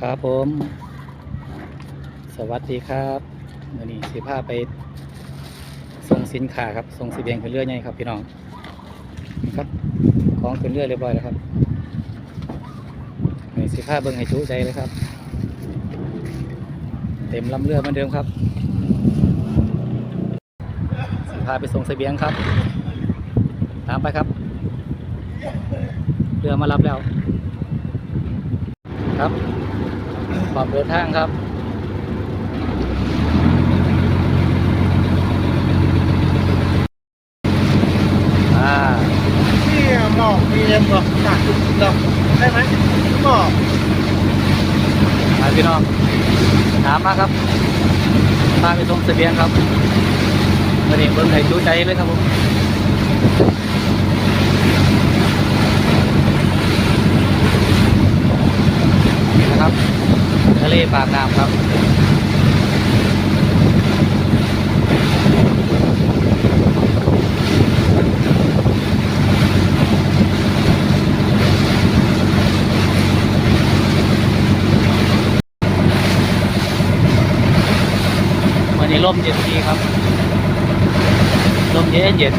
ครับผม สวัสดีครับวันนี้สิพาไปส่งสินค้าครับส่งสบียงขึ้นเรือใหญ่ครับพี่น้องนะครับของขึ้นเรือเรียบร้อยแล้วครับนี่สิพาเบิ้งให้จุใจเลยครับ เต็มลำเรือเหมือนเดิมครับสิพาไปส่งเสบียงครับ ตามไปครับ เรือมารับแล้วครับ พร้อมเดินทางครับอ่านี่หมอกพีเอ็มหรอกจากจุดหรอกได้ไหมหมอกมาพี่น้องถามมาครับพาไปส่งเสบียงครับวันนี้เบิ้งไห้จูใจเลยครับผมนี่นะครับทะ เลปากน้ำครับวันนี้ร่มเย็นดีครับร่มเย็นเย็น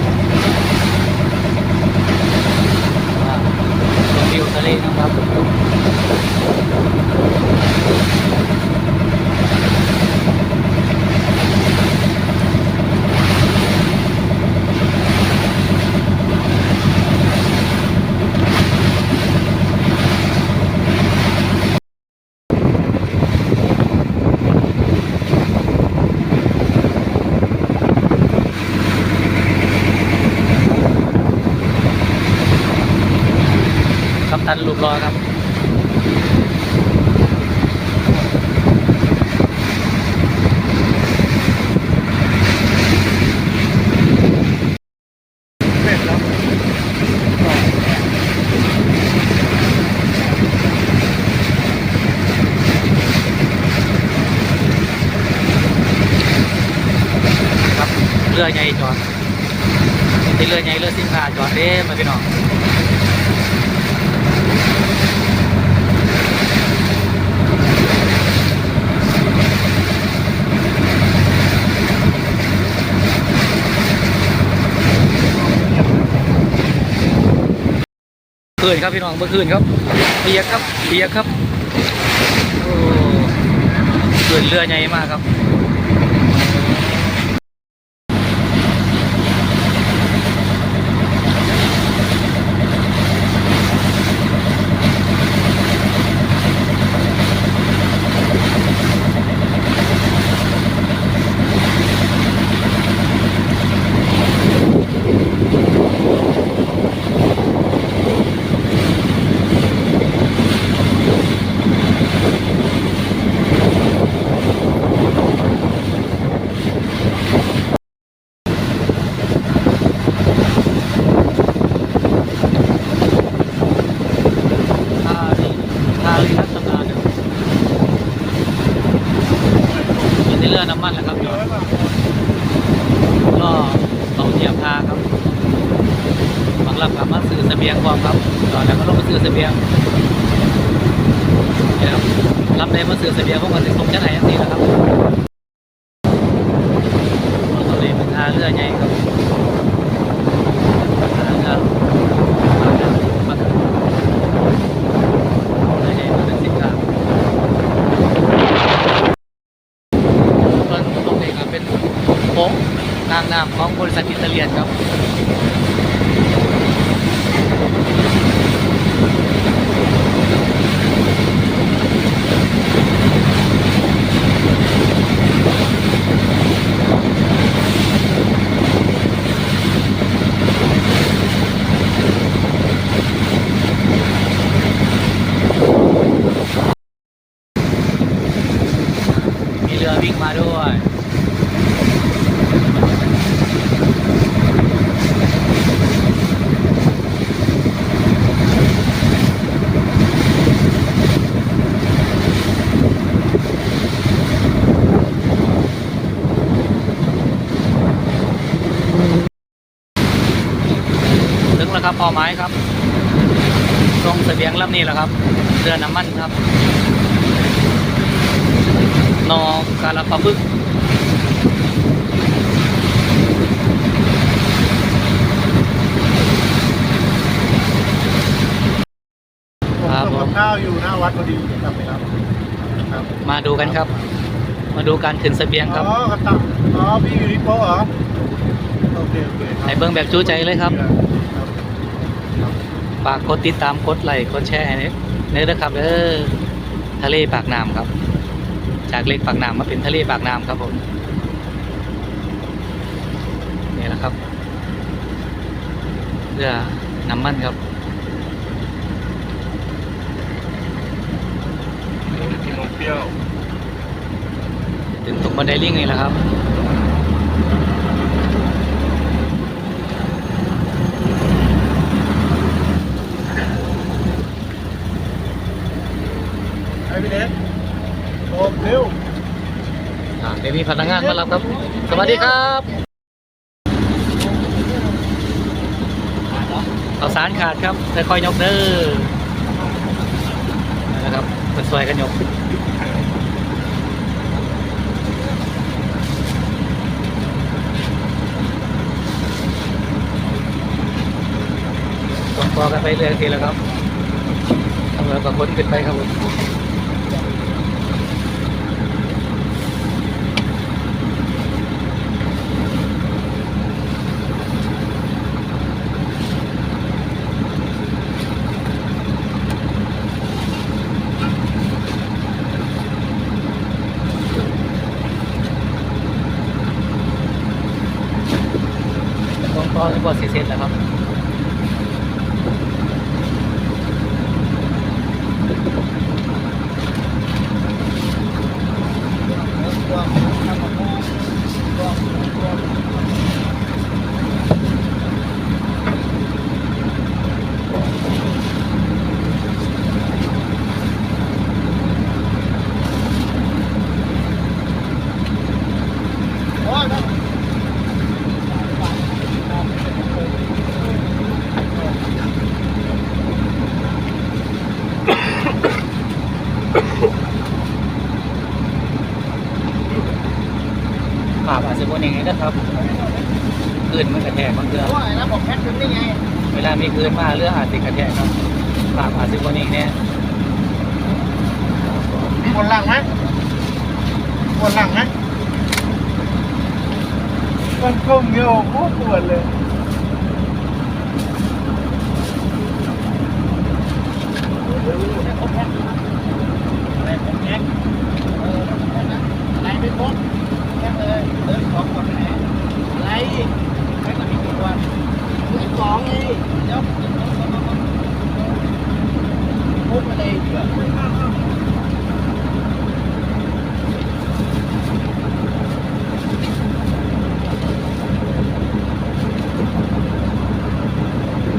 ชมวิวทะเลนะครับ กัปตันลูกรอครับ เสร็จแล้ว ครับ เรือใหญ่จอดเป็นเรือ ใหญ่เรือสินค้าจอดเด้มาพี่น้องคืนครับพี่น้องเมื่อคืนครับเปียกครับเปียกครับโอ้คืนเรือใหญ่มากครับ ท่านี่ท่าเรือตำนานอยู่อยู่ที่เรือน้ำมันแหละครับอยู่ก็ต้องเทียบท่าครับบางลำครับมา ซื้อเสบียงความครับตอแล้วก็ลงมาซื้อเสบียงเนี่ยครับรับได้มาซื้อเสบียงพวกมันถึงตรงจะไหนอย่างนี้นะครับตอนนี้เป็นท่าเรือใหญ่ครับท่าเรือมาไม่ใช่มาเป็นสินค้าต้นตรงนี้ครับเป็นโค้งนางน้ำของบริษัทอิตาเลียนครับ รือวิ่งมาด้วยถึงแล้วครับเป้าหมายครับตรงเสบียงลำนี้แหละครับ เรือน้ำมันครับ นอการาปะพึกผมครับทำผกับมข้าวอยู่หน้าวัดพอดีกลับไปรับครับ มาดูกันครับ มาดูการขึ้นเสบียงครับ อ๋อกระตับอ๋อ พี่อยู่ที่โป๊ะเหรอ โอเค โอเคครับให้เบิ่งแบบจูใจเลยครับครับฝากกดติดตามกดไลค์กดแชร์ให้เนี่ยด้วยครับเออทะเลปากน้ำครับ จากเลกปากน้ำมาเป็นทะเลปากน้ำครับผมนี่แหละครับเรือน้ำมันครับกินนมเปรี้ยวถึงตรงบันไดลิงนี่แหละครับ ไอ้พี่เล็กโอ้เร็ว อ่าเดี๋ยว มีพนักงานมารับครับ สวัสดีครับเอาสารขาดครับค่อยๆยกเด้อนะครับเป็นซอยกันยกต้องพอกันไปเรื่อยทีแล้วครับทำแล้วก็ค้นขึ้นไปครับผม ต้องต่อให้บอดเสร็จแล้วครับ โอ้ยครับ ภาพ อาจจะเป็นอย่างนี้นะครับคลื่นมันกระแทกบางเรือโอ้ยแล้วผมแพ็คถึงได้ไง เวลามีคลื่นมาเรืออาจจะกระแทกครับภาพอาจจะเป็นอย่างนี้ปวดหลังไหมปวดหลังไหมมันก้มเงี้ยวโคตรปวดเลยอะไรไม่พบ แค่เลยเดินสองคนไหนอะไรแค่ก็มีกี่วันมีสองไงเดี๋ยวพุกอะไรเยอะ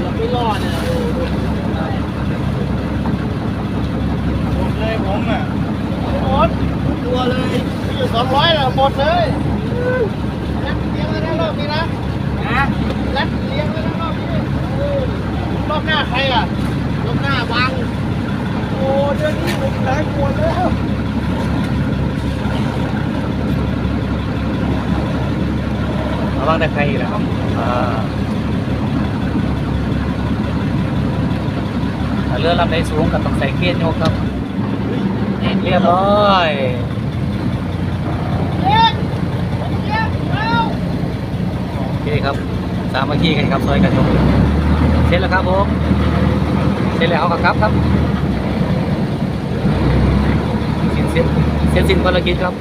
เราไม่รอดเนี่ย ผมเลยผมอะ หมดตัวเลยมีอยู่สองร้อยแล้วหมดเลยรัดเลี้ยงไว้นะรอบนี้นะนะรัดเลี้ยงไว้นะรอบนี้เออรอบหน้าใครอะรอบหน้าวังโอ้เดือนนี้ผมหลายปวดแล้ว ระวังแต่ใครอีกแล้วครับเรือลำใดสูงก็ต้องใส่เกียร์โยกครับเรียบร้อยโอเคครับสามัคคีกันครับซอยกันยกเสร็จแล้วครับผมเสร็จแล้วครับครับครับเสร็จเสร็จสิ้นภารกิจครับ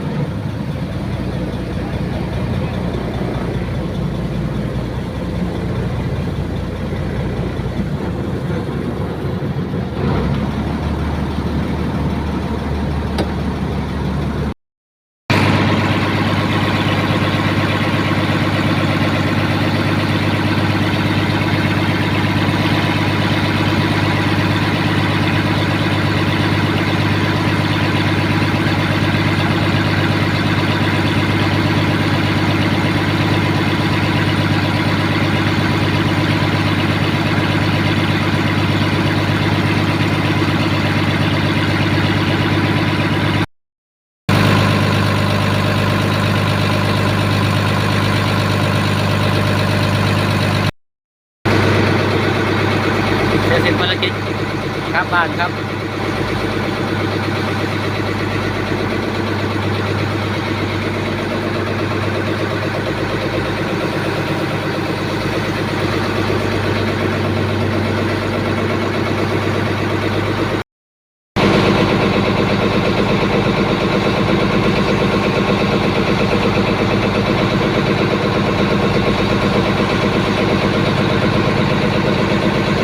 านครับ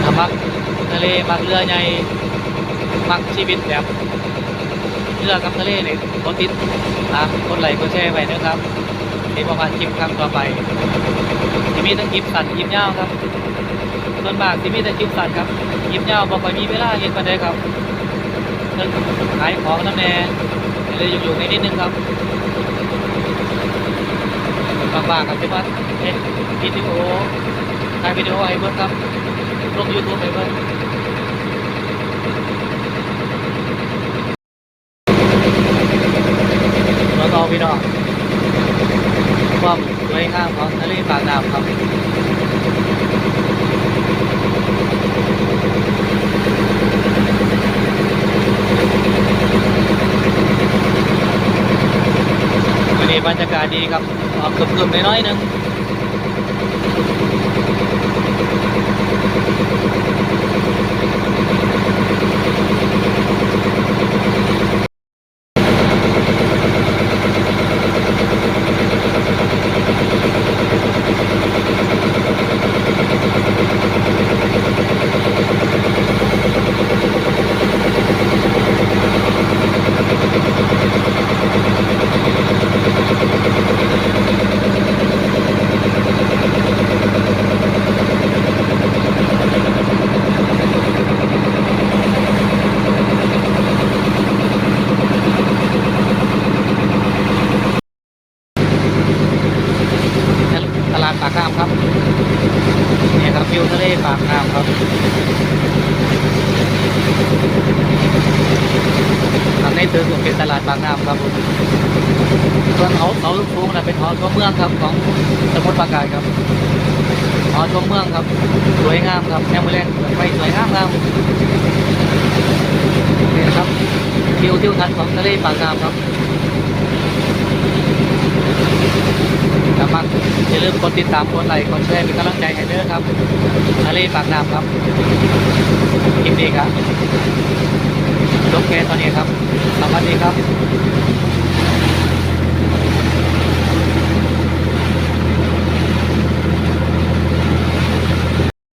ถ้ามักทะเลมักเรือใหญ่ มักชีวิตแบบเรือกับทะเลเนี่ยกดติดตามกดไลค์กดแชร์ไว้นะครับที่ประมาณคลิปครั้งต่อไปที่มีทั้งคลิปสั้นคลิปยาวครับส่วนมากที่มีแต่คลิปสั้นครับคลิปยาวบ่ค่อยมีเวลาเห็นปันใดครับเรื่องขายของน้ำแน่เลยอยู่ๆในนิดนึงครับบางๆกับที่ว่าเอ็ดวิดีโอถ่ายวิดีโอให้เบิ่งครับลงยูทูบไปเบิ่งแล้วก็ พี่น้องความสวยงามของทะเลปากน้ำครับวันนี้บรรยากาศดีครับออกกึ่มๆน้อยๆหนึง ตลาดปากน้ำครับเนี่ยครับวิวทะเลปากน้ำครับทางในตึกก็เป็นตลาดปากน้ำครับส่วนเขาเขาลูกฟูงนะเป็นหอชมเมืองครับของสมุทรปราการครับหอชมเมืองครับ สวยงามครับแนวเมืองไปสวยงามครับนี่นะครับวิวทิวทัศน์ของทะเลปากน้ำครับ ครับมักอย่าลืมกดติดตามกดไลค์กดแชร์เป็นกำลังใจให้เด้อครับทะเลปากน้ำครับคลิปนี้ครับจบแค่ตอนนี้ครับสวัสดีครับ